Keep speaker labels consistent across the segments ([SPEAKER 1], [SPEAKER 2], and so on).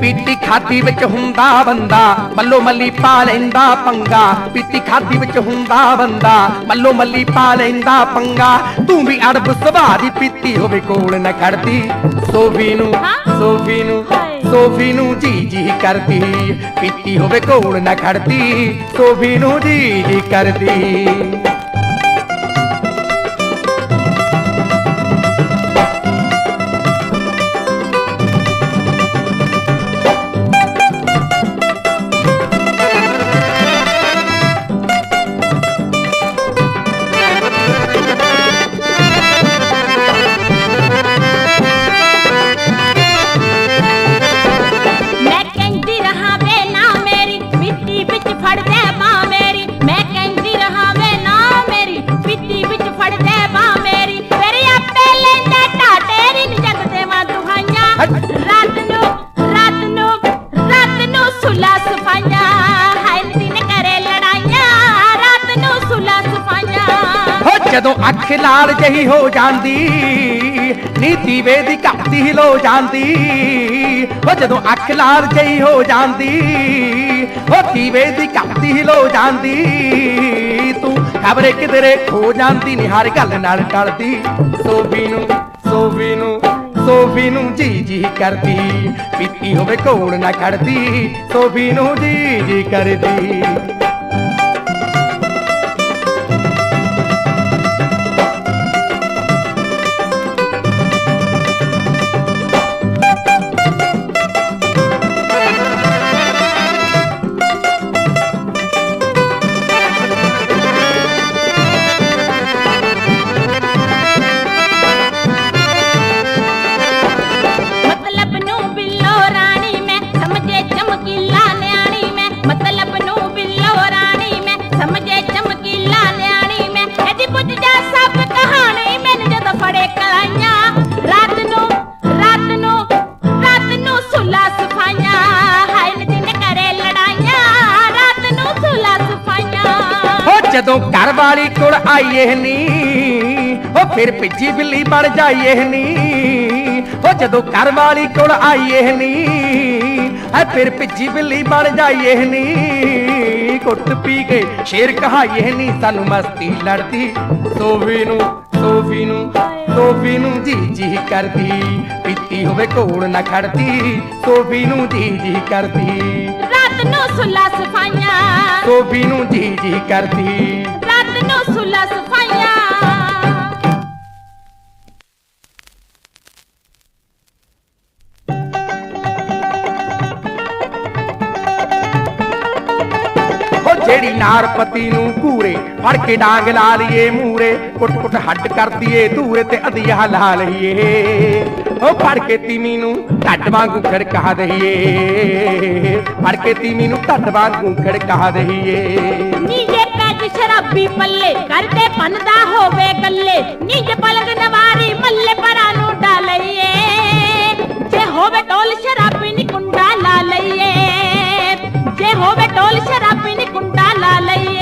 [SPEAKER 1] ਪੀਤੀ ਖਾਤੀ ਵਿੱਚ ਹੁੰਦਾ ਬੰਦਾ ਮੱਲੋ ਮੱਲੀ ਪਾ ਲੈਂਦਾ ਪੰਗਾ। ਪੀਤੀ ਖਾਤੀ ਵਿੱਚ ਹੁੰਦਾ ਬੰਦਾ ਮੱਲੋ ਮੱਲੀ ਪਾ ਲੈਂਦਾ ਪੰਗਾ। ਤੂੰ ਵੀ ਅੜਬ ਸੁਭਾਅ ਦੀ ਪੀਤੀ ਹੋਵੇ ਕੋਲ ਨਾ ਖੜਦੀ। ਸੋਫੀ ਨੂੰ ਸੋਫੀ ਨੂੰ। ਸੋਫੀ ਨੂੰ ਜੀ ਜੀ ਕਰਦੀ, ਪੀਤੀ ਹੋਵੇ ਕੋਲ ਨਾ ਖੜਦੀ, ਸੋਫੀ ਨੂੰ ਜੀ ਜੀ ਕਰਦੀ। ਜਦੋਂ ਅੱਖ ਲਾਲ ਜਹੀ ਹੋ ਜਾਂਦੀ, ਨੀਤੀ ਵੇਦੀ ਘੱਟਦੀ ਹਿਲੋ ਜਾਂਦੀ ਹੋ ਜਦੋਂ ਅੱਖ ਲਾਲ ਜਹੀ ਹੋ ਜਾਂਦੀ ਹੋ ਦੀਵੇ ਦੀ ਘੱਟਦੀ ਹਿਲੋ ਜਾਂਦੀ, ਤੂੰ ਖਬਰੇ ਕਿਧਰੇ ਖੋ ਜਾਂਦੀ ਨੀ ਹਰ ਗੱਲ ਨਾਲ ਟਲਦੀ ਸੋਫੀ ਨੂੰ ਸੋਫੀ ਨੂੰ ਸੋਫੀ ਨੂੰ ਜੀ ਜੀ ਕਰਦੀ, ਪੀਤੀ ਹੋਵੇ ਕੋੜ ਨਾ ਖੜਦੀ ਸੋਫੀ ਨੂੰ ਜੀ ਜੀ ਕਰਦੀ। ਕੋਲ ਆਈਏ ਨੀ। ਹੋ ਫਿਰ ਭਿੱਜੀ ਬਿੱਲੀ ਬਣ ਜਾਈਏ ਨੀ। ਹੋ ਜਦੋਂ ਘਰ ਵਾਲੀ ਕੋਲ ਆਈਏ ਨੀ ਹੈ ਫਿਰ ਭਿੱਜੀ ਬਿੱਲੀ ਬਣ ਜਾਈਏ ਨੀ। ਕੁੱਟ ਪੀ ਕੇ ਸ਼ੇਰ ਕਹਾਈਏ ਨੀ ਸਾਨੂੰ ਮਸਤੀ ਲੜਦੀ। ਸੋਫੀ ਨੂੰ ਸੋਫੀ ਨੂੰ ਸੋਫੀ ਨੂੰ ਜੀ ਜੀ ਕਰਦੀ। ਪੀਤੀ ਹੋਵੇ ਕੋਲ ਨਾ ਖੜਦੀ ਸੋਫੀ ਨੂੰ ਜੀ ਜੀ ਕਰਦੀ।
[SPEAKER 2] ਰਾਤ ਨੂੰ ਸੁਲਾ ਸਫਾਈਆਂ।
[SPEAKER 1] ਸੋਫੀ ਨੂੰ ਜੀ ਜੀ ਕਰਦੀ। ਜਿਹੜੀ ਨਾਰਪਤੀ ਨੂੰ ਕੂਰੇ ਫੜ ਕੇ ਡਾਂਗ ਲਾ ਲਈਏ ਮੂਰੇ ਕੁੱਟ ਕੁੱਟ ਹੱਡ ਕਰਦੀਏ ਧੂਰੇ ਤੇ ਅਧਿਆ ਲਾ ਲਈਏ। ਹੋ ਫੜ ਕੇ ਤੀਮੀ ਨੂੰ ਢੱਡ ਵਾਂਗੂ ਖੜਕਾ ਦਈਏ। ਫੜ ਕੇ ਤੀਮੀ ਨੂੰ ਢੱਡ ਵਾਂਗੂ ਖੜਕਾ ਦਈਏ।
[SPEAKER 2] ਨੀ ਪੱਲੇ ਕਰਦੇ ਪੰਦਾ ਹੋਵੇ ਗੱਲੇ। ਨੀ ਜੇ ਪਲਕ ਨਵਾਰੀ ਮੱਲੇ ਪਰਾਂ ਨੂੰ ਡਾਲਈਏ। ਜੇ ਹੋਵੇ ਟੋਲ ਸ਼ਰਾਬੀ ਨੀ ਕੁੰਡਾ ਲਾ ਲਈਏ। ਜੇ ਹੋਵੇ ਟੋਲ ਸ਼ਰਾਬੀ ਨੀ ਕੁੰਡਾ ਲਾ ਲਈਏ।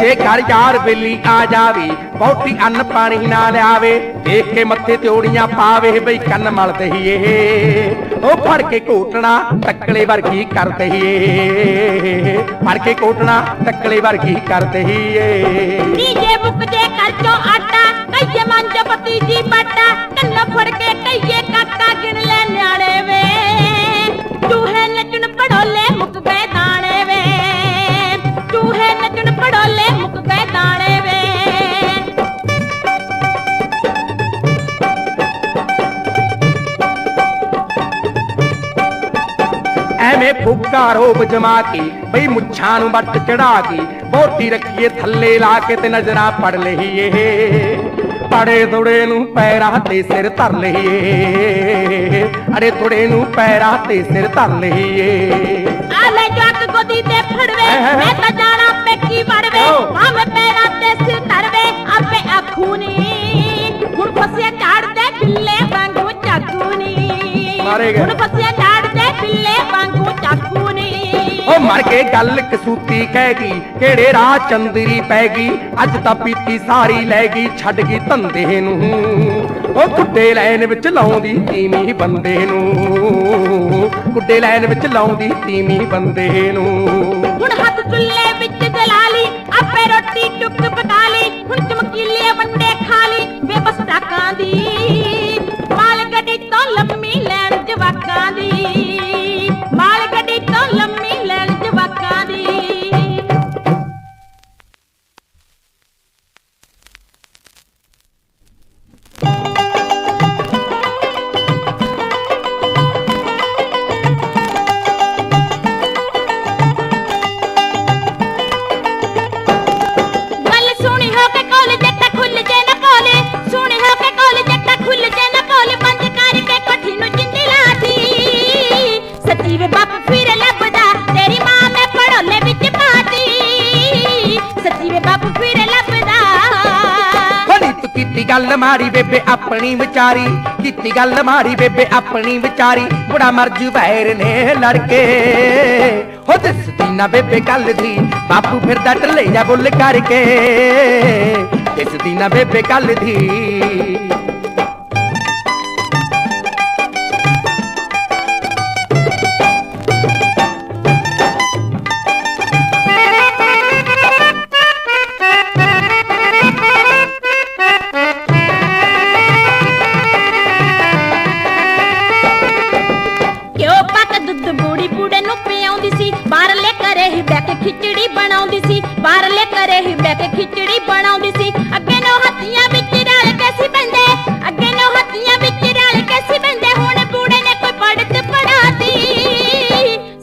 [SPEAKER 1] ਜੇ ਘਰ ਯਾਰ ਵੇਲੀ ਆ ਜਾਵੇ ਬਹੁਤੀ ਅੰਨ ਪਾਣੀ ਨਾ ਲਿਆਵੇ, ਦੇਖ ਕੇ ਮੱਥੇ ਤੇ ਓੜੀਆਂ ਪਾਵੇ, ਬਈ ਕੰਨ ਮਲ ਦਈਏ ਉਹ ਫੜ ਕੇ ਕੋਟਣਾ ਟੱਕਲੇ ਵਰਗੀ ਕਰ ਦਈਏ ਫੜ ਕੇ ਕੋਟਣਾ ਟੱਕਲੇ ਵਰਗੀ ਕਰ ਦਈਏ
[SPEAKER 2] ਨੀ ਜੇ ਮੁੱਕ
[SPEAKER 1] ਫੁੱਕਾ ਰੋਬ ਜਮਾ ਕੇ ਬਈ ਮੁੱਛਾਂ ਨੂੰ ਵੱਟ ਚੜਾ ਕੇ ਬੋਟੀ ਰੱਖੀਏ ਥੱਲੇ ਲਾ ਕੇ ਤੇ ਨਜ਼ਰਾਂ ਪੜ ਲਈਏ। ਪੜੇ ਥੋੜੇ ਨੂੰ ਪੈਰਾਂ ਤੇ ਸਿਰ ਧਰ ਲਈਏ। ਅੜੇ ਥੋੜੇ ਨੂੰ ਪੈਰਾਂ ਤੇ ਸਿਰ ਧਰ ਲਈਏ।
[SPEAKER 2] ਆਲੇ ਜੱਟ ਗੋਦੀ ਤੇ ਫੜਵੇ ਮੈਂ ਤਾਂ ਜਾਣਾ ਪੇਕੀ ਵੜਵੇ। ਭਾਵੇਂ ਪੈਰਾਂ ਤੇ ਸਿਰ ਧਰਵੇ ਆਪੇ ਆਖੂ ਨੀ। ਹੁਣ ਫਸਿਆ ਝਾੜਦੇ ਬਿੱਲੇ ਵਾਂਗੂ ਚਾਕੂ ਨੀ। ਹੁਣ ਫਸਿਆ ਬਿੱਲੇ ਵਾਂਗੂ ਚਾਕੂ ਨੀ
[SPEAKER 1] ਓ ਮਰ ਕੇ ਗੱਲ ਕਸੂਤੀ ਕਹਿ ਗਈ, ਕਿਹੜੇ ਰਾਹ ਚੰਦਰੀ ਪੈ ਗਈ? ਅੱਜ ਤਾਂ ਪੀਤੀ ਸਾਰੀ ਲੈ ਗਈ, ਛੱਡ ਗਈ ਧੰਦੇ ਨੂੰ। ਉਹ ਕੁੱਡੇ ਲੈਣ ਵਿੱਚ ਲਾਉਂਦੀ ਤੀਵੀਂ ਬੰਦੇ ਨੂੰ। ਕੁੱਡੇ ਲੈਣ ਵਿੱਚ ਲਾਉਂਦੀ ਤੀਵੀਂ ਬੰਦੇ ਨੂੰ।
[SPEAKER 2] ਗੱਲ
[SPEAKER 1] ਮਾਰੀ ਬੇਬੇ ਆਪਣੀ ਵਿਚਾਰੀ, ਕੀਤੀ ਗੱਲ ਮਾਰੀ ਬੇਬੇ ਆਪਣੀ ਵਿਚਾਰੀ। ਬੁੜਾ ਮਰ ਜੂ, ਵੈਰ ਨੇ ਲੜਕੇ। ਹੋ ਦਿਸਦੀ ਨਾ ਬੇਬੇ ਗੱਲ ਦੀ, ਬਾਪੂ ਫਿਰਦਾ ਢੱਲੇ ਜਾ ਬੁੱਲ ਕਰਕੇ। ਦਿਸਦੀ ਨਾ ਬੇਬੇ ਗੱਲ ਦੀ।
[SPEAKER 2] ਸੀ ਬਾਹਰਲੇ ਘਰੇ ਹੀ ਬੈ ਕੇ ਖਿਚੜੀ ਬਣਾਉਂਦੀ ਸੀ। ਅੱਗੇ ਨੋ ਹੱਥੀਆਂ ਵਿੱਚ ਰਲ ਕੇ ਸੀ ਬੰਦੇ, ਅੱਗੇ ਨੋ ਹੱਥੀਆਂ ਵਿੱਚ ਰਲ ਕੇ ਸੀ ਬੰਦੇ। ਹੁਣ ਬੂੜੇ ਨੇ ਕੋਈ ਪੜਤ ਪੜਾਤੀ।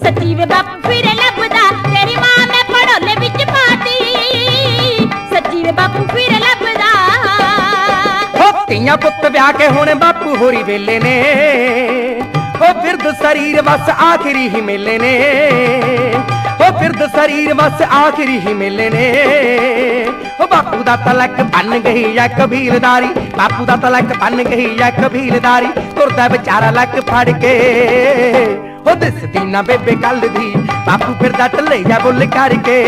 [SPEAKER 2] ਸੱਚੀ ਵੇ ਬਾਪ ਫਿਰ ਲੱਭਦਾ, ਤੇਰੀ ਮਾਂ ਮੈਂ ਪੜੋਲੇ ਵਿੱਚ ਪਾਤੀ। ਸੱਚੀ ਵੇ ਬਾਪ ਫਿਰ ਲੱਭਦਾ।
[SPEAKER 1] ਹੋ ਧੀਆਂ ਪੁੱਤ ਵਿਆਹ ਕੇ ਹੁਣ ਬਾਪੂ ਹੋਰੀ ਵੇਲੇ ਨੇ। ਉਹ ਫਿਰਦ ਸਰੀਰ ਬਸ ਆਖਰੀ ਹੀ ਮੇਲੇ ਨੇ। ਉਹ ਫਿਰਦ ਸਰੀਰ ਵਸ ਆਖਰੀ ਹੀ ਮੇਲੇ ਉਹ ਬਾਪੂ ਦਾ ਤਲਕ ਬਨ ਗਈ ਆ ਕਬੀਲਦਾਰੀ। ਬਾਪੂ ਦਾ ਤਲਕ ਬਨ ਗਈ ਆ ਕਬੀਲਦਾਰੀ। ਤੁਰਦਾ ਵਿਚਾਰਾ ਲੱਕ ਫੜ ਕੇ। ਉਹ ਦਿਸਦੀ ਨਾ ਬੇਬੇ ਗੱਲ ਦੀ। ਬਾਪੂ ਫਿਰਦਾ ਢੱਲੇ ਜਾ ਬੁੱਲ ਕਰਕੇ।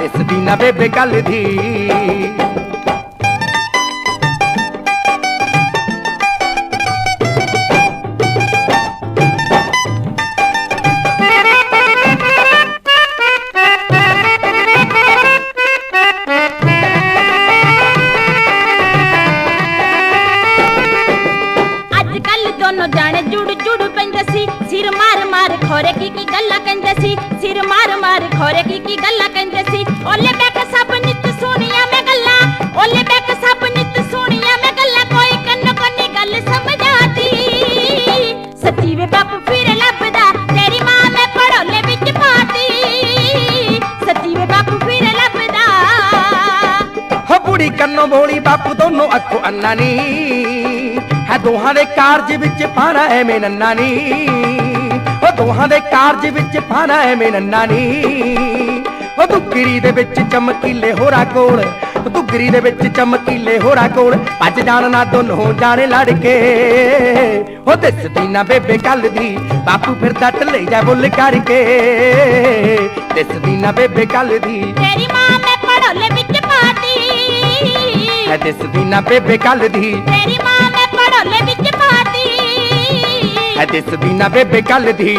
[SPEAKER 1] ਦਿਸਦੀ ਨਾ ਬੇਬੇ ਗੱਲ ਦੀ।
[SPEAKER 2] ਜੁੜ ਜੁੜ ਪੈਂਦੇ ਸੀ। ਸਿਰ ਮਾਰ ਮਾਰ ਖੋਰੇ ਕੀ ਕੀ ਗੱਲਾਂ ਕਹਿੰਦੇ ਸੀ। ਸਿਰ ਮਾਰ ਮਾਰ ਖੋਰੇ ਕੀ ਕੀ ਗੱਲਾਂ ਕਹਿੰਦੇ ਸੀ। ਓਲੇ ਬੈਕ ਸਭ ਨਿਤ ਸੁਣੀਆਂ ਮੈਂ ਗੱਲਾਂ। ਓਲੇ ਬੈਕ ਸਭ ਨਿਤ ਸੁਣੀਆਂ ਮੈਂ ਗੱਲਾਂ। ਕੋਈ ਕੰਨ ਕੋਨੀ ਗੱਲ ਸਮਝਾਤੀ। ਸੱਚੀ ਵੇ ਬਾਪ ਫਿਰ ਲੱਭਦਾ। ਤੇਰੀ ਮਾਂ ਮੈਂ ਪੜੋਲੇ ਵਿੱਚ ਪਾਤੀ। ਸੱਚੀ ਵੇ ਬਾਪ ਫਿਰ ਲੱਭਦਾ।
[SPEAKER 1] ਹੋ ਬੁੜੀ ਕੰਨੋਂ ਬੋਲੀ, ਬਾਪੂ ਦੋਨੋਂ ਅੱਖੋਂ ਅੰਨਾ ਨੀ। ਹੈ ਦੋਹਾਂ ਦੇ ਕਾਰਜ ਵਿੱਚ ਪਾਣਾ ਐਵੇਂ ਨੰਨਾ ਨੀ। ਉਹ ਦੋਹਾਂ ਦੇ ਕਾਰਜ ਵਿੱਚ ਪਾਣਾ ਐਵੇਂ ਨੰਨਾ ਨੀ। ਉਹ ਦੁੱਗਰੀ ਦੇ ਵਿੱਚ ਚਮਕੀਲੇ ਹੋਰਾ ਕੋਲ ਦੁੱਗਰੀ ਦੇ ਵਿੱਚ ਚਮਕੀਲੇ ਹੋਰਾ ਕੋਲ ਭੱਜ ਜਾਣ ਨਾ ਦੋਨੋਂ ਜਾਣੇ ਲੜ ਕੇ। ਉਹ ਦਿਸਦੀ ਨਾ ਬੇਬੇ ਗੱਲ ਦੀ ਬਾਪੂ ਫਿਰਦਾ ਢੱਲੇ ਜਾ ਬੁੱਲ ਕਰਕੇ। ਦਿਸਦੀ ਨਾ ਬੇਬੇ ਗੱਲ ਦੀ।
[SPEAKER 2] ਤੇਰੀ ਮਾਂ ਮੈਂ ਪੜੋਲੇ ਵਿੱਚ ਪਾਤੀ।
[SPEAKER 1] ਦਿਸਦੀ ਨਾ ਬੇਬੇ ਗੱਲ ਦੀ।
[SPEAKER 2] ਤੇਰੀ ਮਾਂ ਪੜੋਲੇ ਵਿੱਚ ਪਾਤੀ।
[SPEAKER 1] ਹੈ ਦਿਸਦੀ ਨਾ ਬੇਬੇ ਗੱਲ ਦੀ।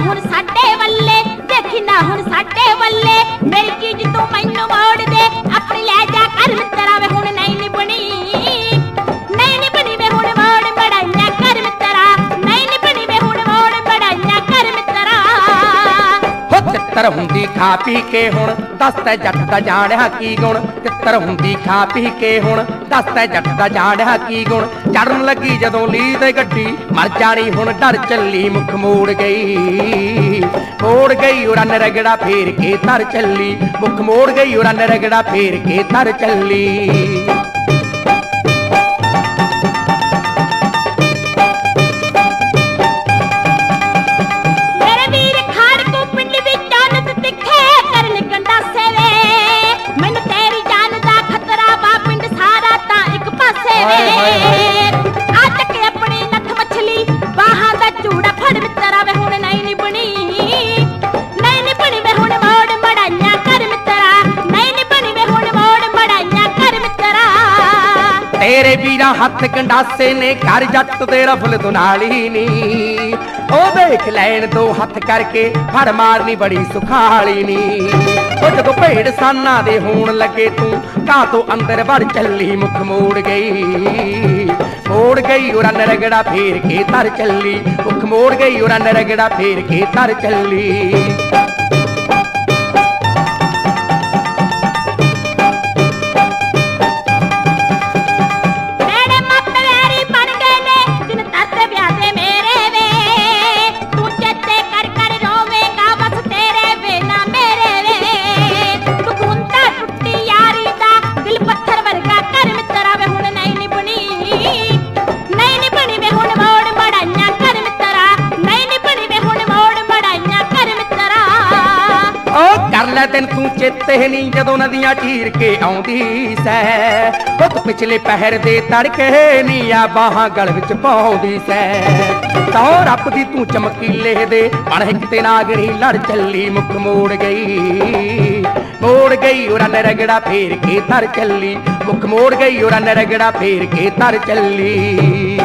[SPEAKER 2] ਹੁਣ ਸਾਡੇ ਵੱਲੇ ਦੇਖੀ ਨਾ ਹੁਣ ਸਾਡੇ ਵੱਲੇ। ਮੇਰੀ ਚੀਜ਼ ਤੂੰ ਮੈਨੂੰ ਮੋੜ ਦੇ ਆਪਣੀ ਲੈ ਜਾ
[SPEAKER 1] ਤਿੱਤਰ ਹੁੰਦੀ ਖਾ ਪੀ ਕੇ ਹੁਣ? ਦੱਸਦਾ ਜੱਟ ਦਾ ਜਾਣਿਆ ਕੀ ਗੁਣ? ਤਿੱਤਰ ਹੁੰਦੀ ਖਾ ਪੀ ਕੇ ਹੁਣ? ਦੱਸਦਾ ਜੱਟ ਦਾ ਜਾਣਿਆ ਕੀ ਗੁਣ? ਚੜਨ ਲੱਗੀ ਜਦੋਂ ਲੀ ਤੇ ਗੱਡੀ, ਮਰ ਜਾਣੀ ਹੁਣ ਡਰ ਚੱਲੀ, ਮੁਖ ਮੋੜ ਗਈ। ਮੋੜ ਗਈ ਉਹ ਰਗੜਾ ਫੇਰ ਕੇ ਧਰ ਚੱਲੀ, ਮੁਖ ਮੋੜ ਗਈ ਉਹ ਰਗੜਾ ਫੇਰ ਕੇ ਧਰ ਚੱਲੀ। ਜਾਂ ਹੱਥ ਗੰਡਾਸੇ ਨੇ ਕਰ ਜੱਟ ਤੇ ਰਫਲ ਦੁਨਾਲੀ ਨੀ ਉਹ ਦੇਖ ਲੈਣ ਦੋ ਹੱਥ ਕਰਕੇ, ਫੜ ਮਾਰਨੀ ਬੜੀ ਸੁਖਾਲੀ ਨੀ ਉਹ ਜਦੋਂ ਭੇੜ ਸਾਨਾ ਦੇ ਹੋਣ ਲੱਗੇ ਤੂੰ ਘਾਹ ਤੋਂ ਅੰਦਰ ਵੜ ਚੱਲੀ ਮੁਖ ਮੋੜ ਗਈ। ਮੋੜ ਗਈ ਉਰਾ ਨਰਗੜਾ ਫੇਰ ਕੇ ਤਰ ਚੱਲੀ, ਮੁਖ ਮੋੜ ਗਈ ਉਰਾ ਰਗੜਾ ਫੇਰ ਕੇ ਤਰ ਚੱਲੀ।
[SPEAKER 2] ਤੂੰ
[SPEAKER 1] ਜਦੋਂ ਨਦੀਆਂ ਚੀਰ ਕੇ ਆਉਂਦੀ ਸੈ। ਉਹ ਪਿਛਲੇ ਪਹਿਰ ਦੇ ਤੜਕੇ ਨੀ ਬਾਹਾਂ ਗਲ ਵਿੱਚ ਪਾਉਂਦੀ ਸੈ। ਤੌ ਰੱਬ ਦੀ ਤੂੰ ਚਮਕੀਲੇ ਦੇ ਬਣ ਇੱਕ ਤੇ ਨਾਗਣੀ ਲੜ ਚੱਲੀ ਮੁਖ ਮੋੜ ਗਈ। ਮੋੜ ਗਈ ਉਰਾ ਨਰਗੜਾ ਫੇਰ ਕੇ ਤਰ ਚੱਲੀ। ਮੁਖ ਮੋੜ ਗਈ ਉਰਾ ਨਰਗੜਾ ਫੇਰ ਕੇ ਤਰ ਚੱਲੀ।